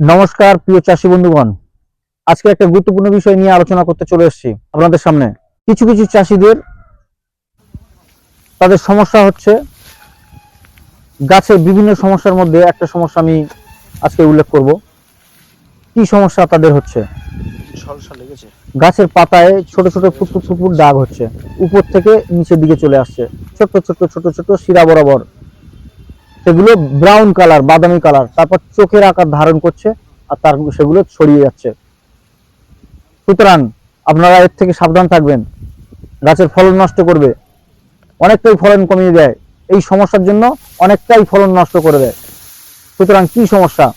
নমস্কার প্রিয় চাষি বন্ধুগণ। আজকে একটা গুরুত্বপূর্ণ বিষয় নিয়ে আলোচনা করতে চলে এসেছি আপনাদের সামনে। কিছু কিছু চাষিদের তাদের সমস্যা হচ্ছে গাছের বিভিন্ন সমস্যার মধ্যে একটা সমস্যা আমি আজকে উল্লেখ করব। কি সমস্যা তাদের হচ্ছে? গাছের পাতায় ছোট ছোট ফুটফুট ফুটফুট দাগ হচ্ছে। উপর থেকে নিচের দিকে চলে আসছে। ছোট ছোট ছোট ছোট শিরা বরাবর সেগুলো ব্রাউন কালার বাদামি কালার তারপর চোখের আকার ধারণ করছে আর তার সেগুলো ছড়িয়ে যাচ্ছে। সুতরাং আপনারা এর থেকে সাবধান থাকবেন। গাছের ফলন নষ্ট করবে। অনেকটাই ফলন কমিয়ে দেয়। এই সমস্যার জন্য অনেকটাই ফলন নষ্ট করে দেয়। সুতরাং কি সমস্যা?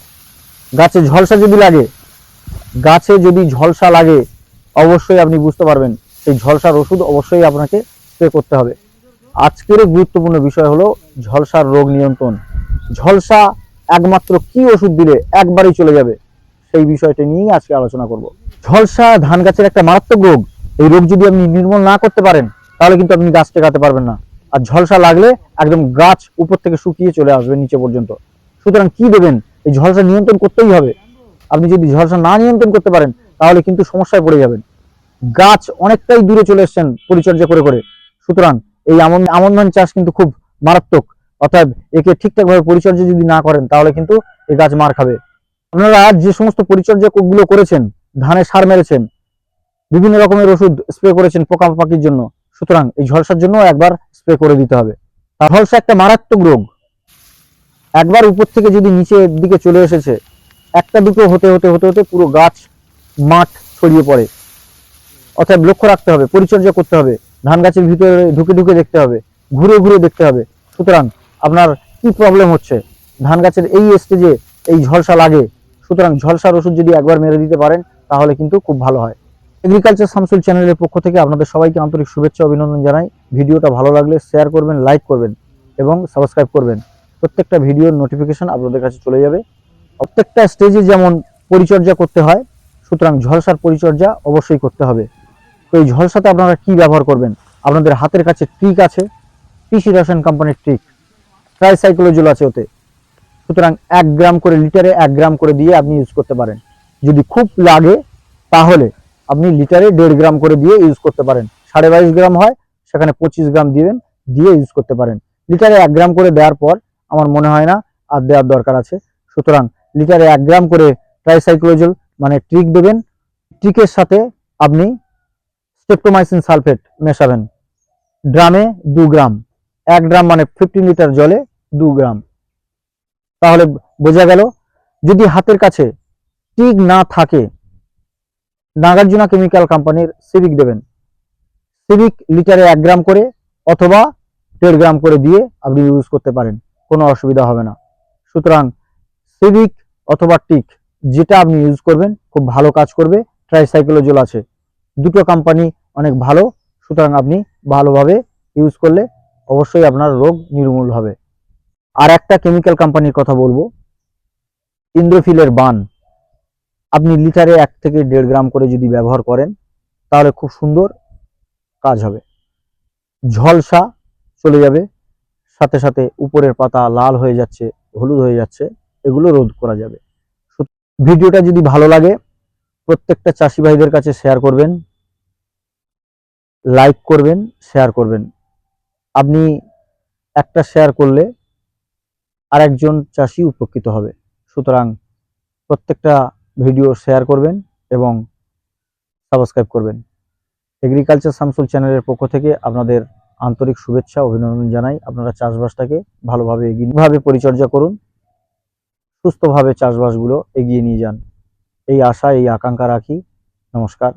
গাছে ঝলসা যদি লাগে, গাছে যদি ঝলসা লাগে, অবশ্যই আপনি বুঝতে পারবেন। সেই ঝলসার ওষুধ অবশ্যই আপনাকে স্প্রে করতে হবে। আজকের গুরুত্বপূর্ণ বিষয় হলো ঝলসার রোগ নিয়ন্ত্রণ। ঝলসা একমাত্র কি ওষুধ দিলে একবারই চলে যাবে? সেই বিষয়টা নিয়েই আজকে আলোচনা করব। ঝলসা ধান গাছের একটা মারাত্মক রোগ। এই রোগ যদি আপনি নির্মূল না করতে পারেন, তাহলে কিন্তু আপনি গাছ টেকাতে পারবেন না। আর ঝলসা লাগলে একদম গাছ উপর থেকে শুকিয়ে চলে আসবে নিচে পর্যন্ত। সুতরাং কি দেবেন? এই ঝলসা নিয়ন্ত্রণ করতেই হবে। আপনি যদি ঝলসা না নিয়ন্ত্রণ করতে পারেন, তাহলে কিন্তু সমস্যায় পড়ে যাবেন। গাছ অনেকটাই দূরে চলে এসছেন পরিচর্যা করে করে। সুতরাং এই আমন আমন ধান চাষ কিন্তু খুব মারাত্মক। অর্থাৎ একে ঠিকঠাক ভাবে পরিচর্যা যদি না করেন, তাহলে কিন্তু এই গাছ মার খাবে। আপনারা যে সমস্ত পরিচর্যা গুলো করেছেন, ধানে সার মেরেছেন, বিভিন্ন রকমের ওষুধ স্প্রে করেছেন পোকা পাকির জন্য, সুতরাং এই ঝলসার জন্য একবার স্প্রে করে দিতে হবে। ঝলসা একটা মারাত্মক রোগ। একবার উপর থেকে যদি নিচের দিকে চলে এসেছে, একটা দুটো হতে হতে হতে হতে পুরো গাছ মাঠ ছড়িয়ে পড়ে। অর্থাৎ লক্ষ্য রাখতে হবে, পরিচর্যা করতে হবে। ধান গাছের ভিতরে ঢুকে ঢুকে দেখতে হবে, ঘুরে ঘুরে দেখতে হবে। সুতরাং আপনার কি প্রবলেম হচ্ছে? ধান গাছের এই স্টেজে এই ঝলসা লাগে, সুতরাং ঝলসার ওষুধ যদি একবার মেরে দিতে পারেন, তাহলে কিন্তু খুব ভালো হয়। এগ্রিকালচার সামসুল চ্যানেলের পক্ষ থেকে আপনাদের সবাইকে আন্তরিক শুভেচ্ছা অভিনন্দন জানাই। ভিডিওটা ভালো লাগলে শেয়ার করবেন লাইক করবেন এবং সাবস্ক্রাইব করবেন। প্রত্যেকটা ভিডিওর নোটিফিকেশন আপনাদের কাছে চলে যাবে। প্রত্যেকটা স্টেজে যেমন পরিচর্যা করতে হয়, সুতরাং ঝলসার পরিচর্যা অবশ্যই করতে হবে। তো এই ঝলসাতে আপনারা কি ব্যবহার করবেন? আপনাদের হাতের কাছে ট্রিক আছে। পিসি রসায়ন কোম্পানির ট্রিক ট্রাইসাইক্লোজল আছে ওতে। সুতরাং এক গ্রাম করে লিটারে এক গ্রাম করে দিয়ে আপনি ইউজ করতে পারেন। যদি খুব লাগে, তাহলে আপনি লিটারে দেড় গ্রাম করে দিয়ে ইউজ করতে পারেন। সাড়ে বাইশ গ্রাম হয়, সেখানে পঁচিশ গ্রাম দিবেন, দিয়ে ইউজ করতে পারেন। লিটারে এক গ্রাম করে দেওয়ার পর আমার মনে হয় না আর দেওয়ার দরকার আছে। সুতরাং লিটারে এক গ্রাম করে ট্রাইসাইক্লোজল মানে ট্রিক দেবেন। ট্রিকের সাথে আপনি স্টেপটোমাইসিন সালফেট মেশাবেন। ড্রামে দু গ্রাম। এক গ্রাম মানে ফিফটিন লিটার জলে দু গ্রাম। তাহলে বোঝা গেল, যদি হাতের কাছে টিক না থাকে, নাগার্জুনা কেমিক্যাল কোম্পানির সিভিক দেবেন। সিভিক লিটারে এক গ্রাম করে অথবা দেড় গ্রাম করে দিয়ে আপনি ইউজ করতে পারেন। কোনো অসুবিধা হবে না। সুতরাং সিভিক অথবা টিক, যেটা আপনি ইউজ করবেন, খুব ভালো কাজ করবে। ট্রাইসাইক্লোজল আছে। দুটো কোম্পানি অনেক ভালো। সুতরাং আপনি ভালোভাবে ইউজ করলে অবশ্যই আপনার রোগ নির্মূল হবে। আর একটা কেমিক্যাল কোম্পানির কথা বলব। ইন্দ্রফিলের বান। আপনি লিটারে এক থেকে দেড় গ্রাম করে যদি ব্যবহার করেন, তাহলে খুব সুন্দর কাজ হবে। ঝলসা চলে যাবে। সাথে সাথে উপরের পাতা লাল হয়ে যাচ্ছে, হলুদ হয়ে যাচ্ছে, এগুলো রোধ করা যাবে। ভিডিওটা যদি ভালো লাগে, প্রত্যেকটা চাষি ভাইদের কাছে শেয়ার করবেন। লাইক করবেন, শেয়ার করবেন। আপনি একটা শেয়ার করলে আরেকজন চাষি উপকৃত হবে। সুতরাং প্রত্যেকটা ভিডিও শেয়ার করবেন এবং সাবস্ক্রাইব করবেন। এগ্রিকালচার শামসুল চ্যানেলের পক্ষ থেকে আপনাদের আন্তরিক শুভেচ্ছা, অভিনন্দন জানাই। আপনারা চাষবাসটাকে ভালোভাবে এগিয়ে ভাবে পরিচর্যা করুন। সুস্থভাবে চাষবাসগুলো এগিয়ে নিয়ে যান। এই আশা, এই আকাঙ্ক্ষা রাখি। নমস্কার।